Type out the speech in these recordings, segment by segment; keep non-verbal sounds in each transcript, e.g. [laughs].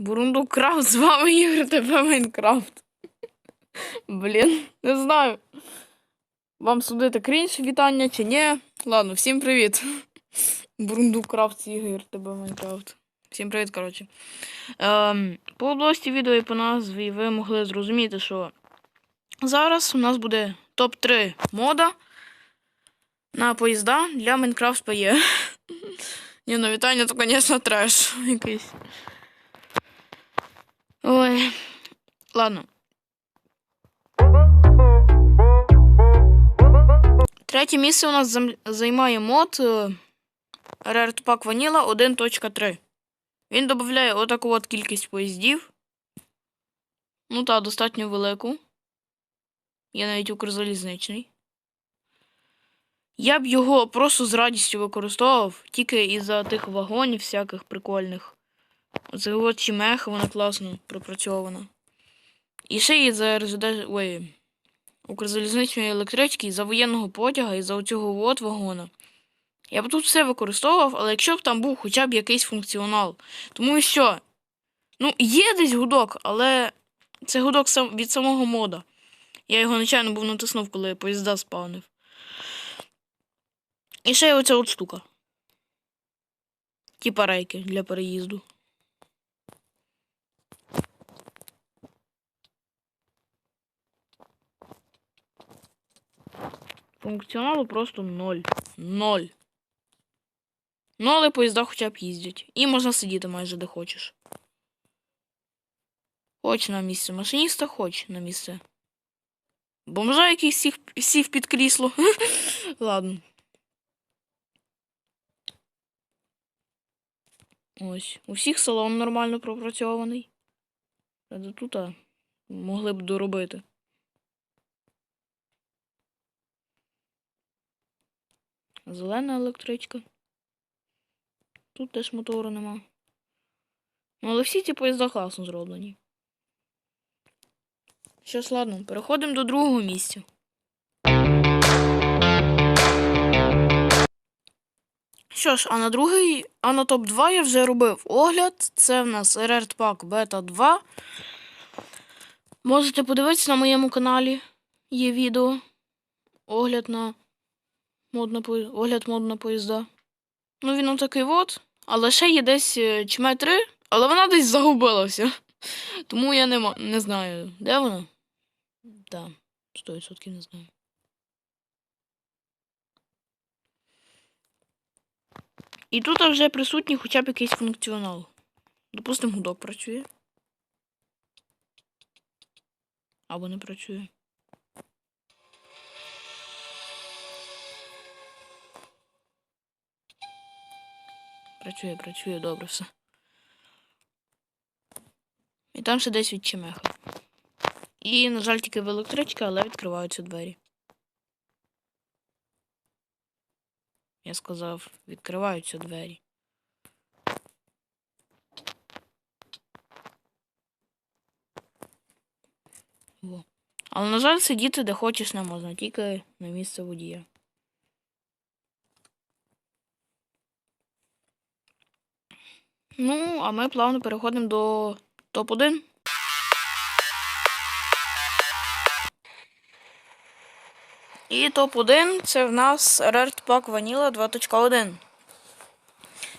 Бурунду Крафт, з вами Ігор ТП Майнкрафт. Блін, не знаю. Вам судити крінж вітання чи ні? Ладно, всім привіт. Бурунду Крафт Ігор ТП Майнкрафт. Всім привіт, коротше. Ем, по області відео і по назві ви могли зрозуміти, що зараз у нас буде топ-3 мода на поїзда для Minecraft PE. [laughs] Ні, ну вітання, то, звісно, треш якийсь. Ой. Ладно. Третє місце у нас займає мод е, Rare Pack Vanilla 1.3. Він додає отаку от кількість поїздів. Ну та, достатньо велику. Є навіть укрзалізничний. Я б його просто з радістю використовував, тільки із-за тих вагонів всяких прикольних. Оце от чімеха, вона класно пропрацьована. І ще і за РЗД. Ой. Укрзалізничної електрички, і за воєнного потяга, і за оцього от вагона. Я б тут все використовував, але якщо б там був хоча б якийсь функціонал. Тому що. Ну, є десь гудок, але це гудок сам від самого мода. Я його нечайно був натиснув, коли поїзда спавнив. І ще є оця от штука. Типа рейки для переїзду. Функціоналу просто ноль. Ноль. Ну, але поїзда хоча б їздять. І можна сидіти майже де хочеш. Хоч на місце машиніста, хоч на місце. Бомжа, який сів, сів під крісло. [laughs] Ладно. Ось. У всіх салон нормально пропрацьований. Тут могли б доробити. Зелена електричка. Тут теж мотору нема. Ну, але всі ці поїзда класно зроблені. Щас, ладно, переходимо до другого місця. Що ж, а на другий, а на топ-2 я вже робив огляд. Це в нас Pack Beta 2. Можете подивитися на моєму каналі. Є відео. Огляд на мод на огляд модна поїзда. Ну, він отакий от. Але ще є десь чме 3, але вона десь загубилася. [laughs] Тому я не, не знаю, де вона. Так, 100% не знаю. І тут вже присутній хоча б якийсь функціонал. Допустимо, гудок працює. Або не працює. Працює, працює, добре все. І там ще десь від чемеха. І, на жаль, тільки в електричка, але відкриваються двері. Я сказав, відкриваються двері. Во. Але, на жаль, сидіти де хочеш не можна, тільки на місце водія. Ну, а ми плавно переходимо до топ-1. І топ-1 це в нас Rare Pack Vanilla 2.1.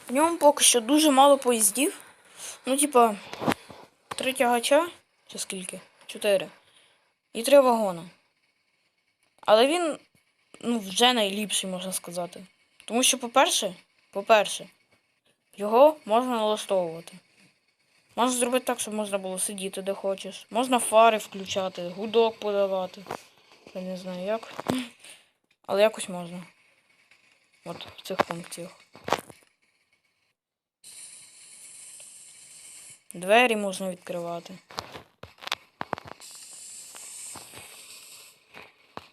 В ньому поки що дуже мало поїздів. Ну, типа, три тягача, чи скільки? Чотири. І три вагона. Але він ну, вже найліпший, можна сказати. Тому що, по-перше, по-перше, його можна налаштовувати. Можна зробити так, щоб можна було сидіти де хочеш. Можна фари включати, гудок подавати. Я не знаю як. Але якось можна. От в цих функціях. Двері можна відкривати.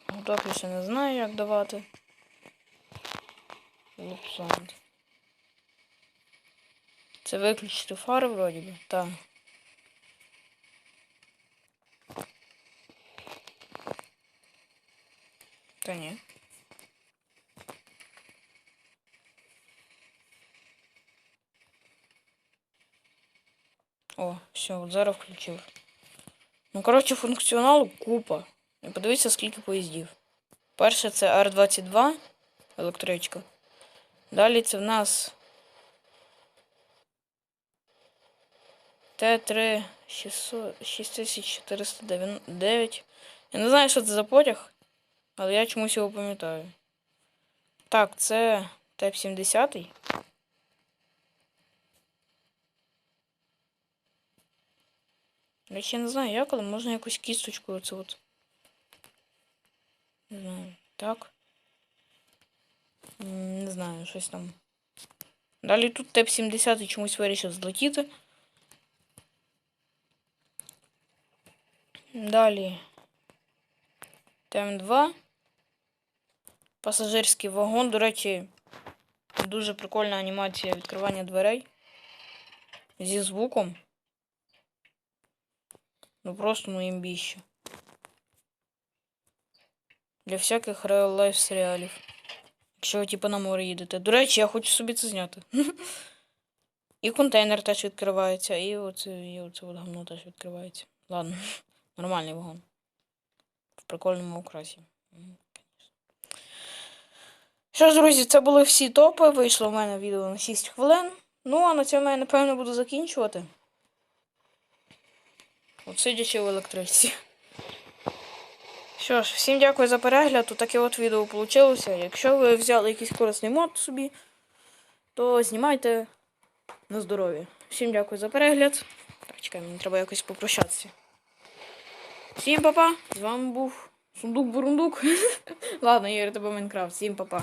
Гудок ще не знаю, як давати. Лупсонд. Це виключити фари вроді би. Так. Та ні. О, все, от зараз включив. Ну, коротше, функціоналу купа. Подивіться, скільки поїздів. Перше це R22 електричка. Далі це в нас Т3 600 6409. Я не знаю, що це за потяг, але я чомусь його пам'ятаю. Так, це ТЕП-70. Речі, я не знаю як, але можна якусь кісточку оце от. Не знаю. Так. Не знаю, щось там. Далі тут ТЕП-70 чомусь вирішив злетіти. Далі. ТМ2. Пасажирський вагон. До речі, дуже прикольна анімація відкривання дверей. Зі звуком. Ну просто ну імбіще. Для всяких реал-лайф серіалів. Якщо ви типу на море їдете. До речі, я хочу собі це зняти. [laughs] І контейнер теж відкривається, і оце, і оце от говно теж відкривається. Ладно, нормальний вагон. В прикольному окрасі. Що ж, друзі, це були всі топи. Вийшло в мене відео на 6 хвилин. Ну, а на цьому я, напевно, буду закінчувати. От сидячи в електричці. Що ж, всім дякую за перегляд. Таке от відео вийшло. Якщо ви взяли якийсь корисний мод собі, то знімайте на здоров'я. Всім дякую за перегляд. Так, чекай, мені треба якось попрощатися. Всім папа! З вами був Сундук Бурундук. [laughs] Ладно, Ігор, тебе Майнкрафт. Всім папа.